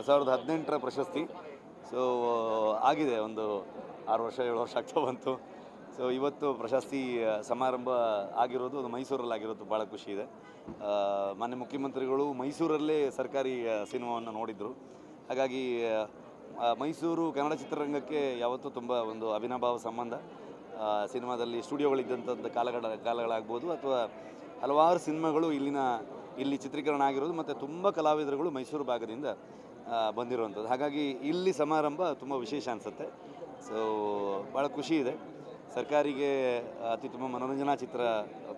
ಎರಡು ಸಾವಿರದ ಹದಿನೆಂಟರ ಪ್ರಶಸ್ತಿ. ಸೊ ಆಗಿದೆ ಒಂದು ಆರು ವರ್ಷ, ಏಳು ವರ್ಷ ಆಗ್ತಾ ಬಂತು. ಸೊ ಇವತ್ತು ಪ್ರಶಸ್ತಿ ಸಮಾರಂಭ ಆಗಿರೋದು ಅದು ಮೈಸೂರಲ್ಲಿ ಆಗಿರೋದು ಭಾಳ ಖುಷಿ ಇದೆ. ಮಾನ್ಯ ಮುಖ್ಯಮಂತ್ರಿಗಳು ಮೈಸೂರಲ್ಲೇ ಸರ್ಕಾರಿ ಸಿನಿಮಾವನ್ನು ನೋಡಿದರು. ಹಾಗಾಗಿ ಮೈಸೂರು ಕನ್ನಡ ಚಿತ್ರರಂಗಕ್ಕೆ ಯಾವತ್ತೂ ತುಂಬ ಒಂದು ಅವಿನಾಭಾವ ಸಂಬಂಧ. ಸಿನಿಮಾದಲ್ಲಿ ಸ್ಟುಡಿಯೋಗಳಿದ್ದಂಥ ಕಾಲಗಳ, ಕಾಲಗಳಾಗ್ಬೋದು ಅಥವಾ ಹಲವಾರು ಸಿನಿಮಾಗಳು ಇಲ್ಲಿನ, ಇಲ್ಲಿ ಚಿತ್ರೀಕರಣ ಆಗಿರೋದು, ಮತ್ತು ತುಂಬ ಕಲಾವಿದರುಗಳು ಮೈಸೂರು ಭಾಗದಿಂದ ಬಂದಿರುವಂಥದ್ದು. ಹಾಗಾಗಿ ಇಲ್ಲಿ ಸಮಾರಂಭ ತುಂಬ ವಿಶೇಷ ಅನಿಸುತ್ತೆ. ಸೊ ಭಾಳ ಖುಷಿ ಇದೆ. ಸರ್ಕಾರಿಗೆ ಅತ್ಯುತ್ತಮ ಮನೋರಂಜನಾ ಚಿತ್ರ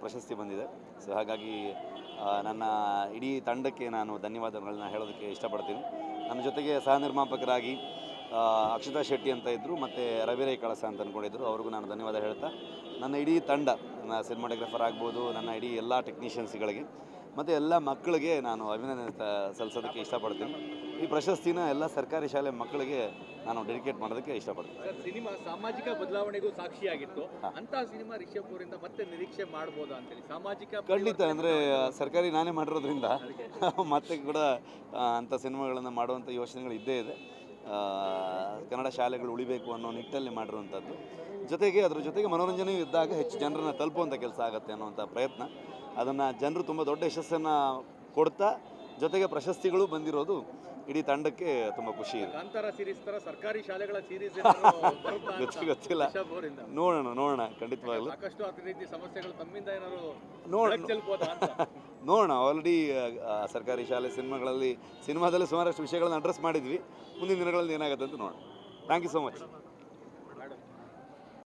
ಪ್ರಶಸ್ತಿ ಬಂದಿದೆ. ಸೊ ಹಾಗಾಗಿ ನನ್ನ ಇಡೀ ತಂಡಕ್ಕೆ ನಾನು ಧನ್ಯವಾದಗಳನ್ನ ಹೇಳೋದಕ್ಕೆ ಇಷ್ಟಪಡ್ತೀನಿ. ನನ್ನ ಜೊತೆಗೆ ಸಹ ನಿರ್ಮಾಪಕರಾಗಿ ಅಕ್ಷತಾ ಶೆಟ್ಟಿ ಅಂತ ಇದ್ದರು ಮತ್ತು ರವಿರೈ ಕಳಸ ಅಂತ ಅಂದ್ಕೊಂಡಿದ್ರು ಅವ್ರಿಗೂ ನಾನು ಧನ್ಯವಾದ ಹೇಳ್ತಾ, ನನ್ನ ಇಡೀ ತಂಡ ನನ್ನ ಸಿನಿಮಾಟೋಗ್ರಫರ್ ಆಗ್ಬೋದು, ನನ್ನ ಇಡೀ ಎಲ್ಲ ಟೆಕ್ನಿಷಿಯನ್ಸ್ಗಳಿಗೆ ಮತ್ತು ಎಲ್ಲ ಮಕ್ಕಳಿಗೆ ನಾನು ಅಭಿನಂದನೆ ಸಲ್ಲಿಸೋದಕ್ಕೆ ಇಷ್ಟಪಡ್ತೀನಿ. ಈ ಪ್ರಶಸ್ತಿನ ಎಲ್ಲ ಸರ್ಕಾರಿ ಶಾಲೆ ಮಕ್ಕಳಿಗೆ ನಾನು ಡೆಡಿಕೇಟ್ ಮಾಡೋದಕ್ಕೆ ಇಷ್ಟಪಡ್ತೀನಿ. ಸರ್ ಸಿನಿಮಾ ಸಾಮಾಜಿಕ ಬದಲಾವಣೆಗೂ ಸಾಕ್ಷಿಯಾಗಿತ್ತು. ಅಂತ ಸಿನಿಮಾ ರಿಷಬ್ ಅವರಿಂದ ಮತ್ತೆ ನಿರೀಕ್ಷೆ ಮಾಡ್ಬೋದಾ ಅಂತೇಳಿ. ಸಾಮಾಜಿಕ ಖಂಡಿತ ಅಂದರೆ ಸರ್ಕಾರಿ ನಾನೇ ಮಾಡಿರೋದ್ರಿಂದ ಮತ್ತೆ ಕೂಡ ಅಂತ ಅಂಥ ಸಿನಿಮಾಗಳನ್ನು ಮಾಡುವಂಥ ಯೋಚನೆಗಳು ಇದ್ದೇ ಇದೆ. ಕನ್ನಡ ಶಾಲೆಗಳು ಉಳಿಬೇಕು ಅನ್ನೋ ನಿಟ್ಟಲ್ಲಿ ಮಾಡಿರುವಂಥದ್ದು. ಜೊತೆಗೆ ಅದರ ಜೊತೆಗೆ ಮನೋರಂಜನೆಯೂ ಇದ್ದಾಗ ಹೆಚ್ಚು ಜನರನ್ನು ತಲುಪುವಂಥ ಕೆಲಸ ಆಗುತ್ತೆ ಅನ್ನೋವಂಥ ಪ್ರಯತ್ನ. ಅದನ್ನು ಜನರು ತುಂಬ ದೊಡ್ಡ ಯಶಸ್ಸನ್ನು ಕೊಡ್ತಾ ಜೊತೆಗೆ ಪ್ರಶಸ್ತಿಗಳು ಬಂದಿರೋದು ಇಡೀ ತಂಡಕ್ಕೆ ತುಂಬ ಖುಷಿ ಇದೆ. ಸರ್ಕಾರಿ ಶಾಲೆಗಳ ಸೀರೀಸ್ ಗೊತ್ತಿ ಗೊತ್ತಿಲ್ಲ. ನೋಡೋಣ ನೋಡೋಣ ಖಂಡಿತವಾಗ್ಲೂ. ಸಾಕಷ್ಟು ಸಮಸ್ಯೆಗಳು ತಮ್ಮಿಂದ ಏನಾದ್ರು ನೋಡೋಣ. ಆಲ್ರೆಡಿ ಸರ್ಕಾರಿ ಶಾಲೆ ಸಿನಿಮಾಗಳಲ್ಲಿ, ಸಿನಿಮಾದಲ್ಲಿ ಸುಮಾರಷ್ಟು ವಿಷಯಗಳನ್ನ ಅಡ್ರೆಸ್ ಮಾಡಿದ್ವಿ. ಮುಂದಿನ ದಿನಗಳಲ್ಲಿ ಏನಾಗುತ್ತೆ ಅಂತ ನೋಡೋಣ. Thank you so much